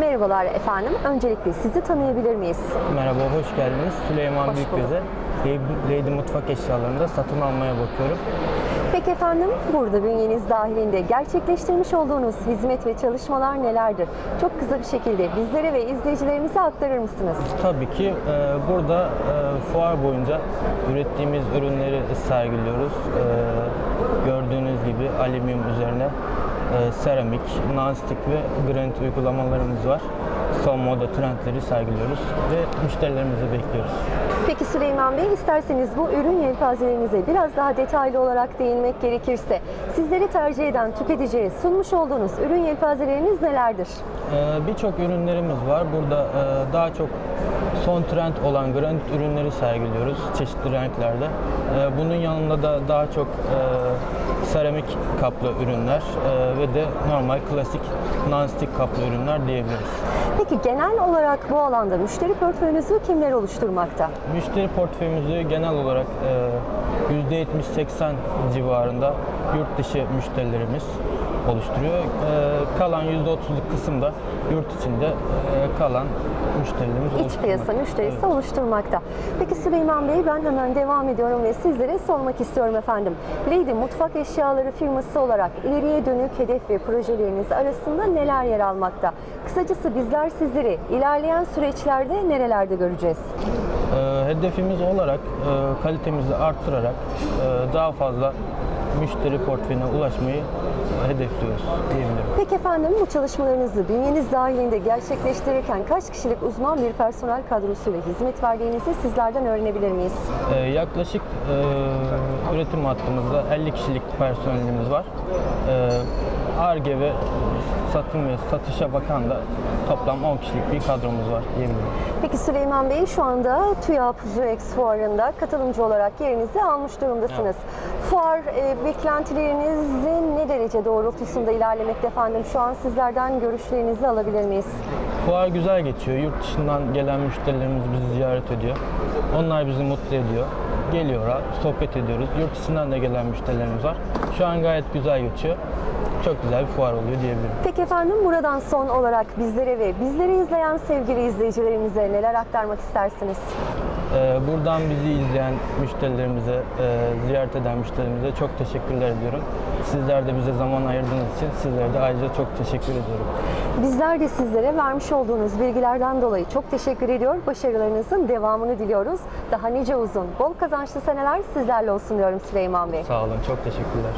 Merhabalar efendim. Öncelikle sizi tanıyabilir miyiz? Merhaba, hoş geldiniz. Süleyman Hoş Büyükgöze. Lady- Lady Mutfak eşyalarında satın almaya bakıyorum. Peki efendim, burada bünyeniz dahilinde gerçekleştirmiş olduğunuz hizmet ve çalışmalar nelerdir? Çok kısa bir şekilde bizlere ve izleyicilerimize aktarır mısınız? Tabii ki e, burada e, fuar boyunca ürettiğimiz ürünleri sergiliyoruz. E, gördüğünüz gibi alüminyum üzerine e, seramik, nonstick ve granit uygulamalarımız var. Son moda trendleri sergiliyoruz ve müşterilerimizi bekliyoruz. Peki Süleyman Bey, isterseniz bu ürün yelpazelerinize biraz daha detaylı olarak değinmek gerekirse, sizleri tercih eden tüketiciye sunmuş olduğunuz ürün yelpazeleriniz nelerdir? Ee, Birçok ürünlerimiz var. Burada e, daha çok son trend olan granit ürünleri sergiliyoruz çeşitli renklerde. E, Bunun yanında da daha çok e, seramik kaplı ürünler e, ve de normal klasik non-stick kaplı ürünler diyebiliriz. Peki genel olarak bu alanda müşteri portföyünüzü kimler oluşturmakta? Müşteri portföyümüzü genel olarak e, %70-80 civarında yurt dışı müşterilerimiz oluşturuyor. E, Kalan %30'luk kısım da yurt içinde e, kalan müşterilerimiz İç piyasa müşterisi Evet. oluşturmakta. Peki Süleyman Bey ben hemen devam ediyorum ve sizlere sormak istiyorum efendim. Lady Mutfak Eşyaları firması olarak ileriye dönük hedef ve projeleriniz arasında neler yer almakta? Kısacası bizler sizleri ilerleyen süreçlerde nerelerde göreceğiz? E, hedefimiz olarak e, kalitemizi arttırarak e, daha fazla müşteri portföyüne ulaşmayı hedefliyoruz diyebilirim. Peki efendim bu çalışmalarınızı bünyeniz dahilinde gerçekleştirirken kaç kişilik uzman bir personel kadrosuyla hizmet verdiğinizi sizlerden öğrenebilir miyiz? Ee, yaklaşık e, üretim hattımızda 50 kişilik personelimiz var. Ee, ARGE ve satım ve satışa bakan da toplam 10 kişilik bir kadromuz var diyebilirim. Peki Süleyman Bey şu anda TÜYAP Zuex fuarında katılımcı olarak yerinizi almış durumdasınız. Fuar e, beklentilerinizin ne derece doğrultusunda ilerlemekte efendim? Şu an sizlerden görüşlerinizi alabilir miyiz? Fuar güzel geçiyor. Yurt dışından gelen müşterilerimiz bizi ziyaret ediyor. Onlar bizi mutlu ediyor. Geliyorlar, sohbet ediyoruz. Yurt dışından da gelen müşterilerimiz var. Şu an gayet güzel geçiyor. Çok güzel bir fuar oluyor diyebilirim. Peki efendim buradan son olarak bizlere ve bizleri izleyen sevgili izleyicilerimize neler aktarmak istersiniz? Ee, Buradan bizi izleyen müşterilerimize, e, ziyaret eden müşterilerimize çok teşekkürler ediyorum. Sizler de bize zaman ayırdığınız için sizlere de ayrıca çok teşekkür ediyorum. Bizler de sizlere vermiş olduğunuz bilgilerden dolayı çok teşekkür ediyor. Başarılarınızın devamını diliyoruz. Daha nice uzun, bol kazançlı seneler sizlerle olsun diyorum Süleyman Bey. Sağ olun, çok teşekkürler.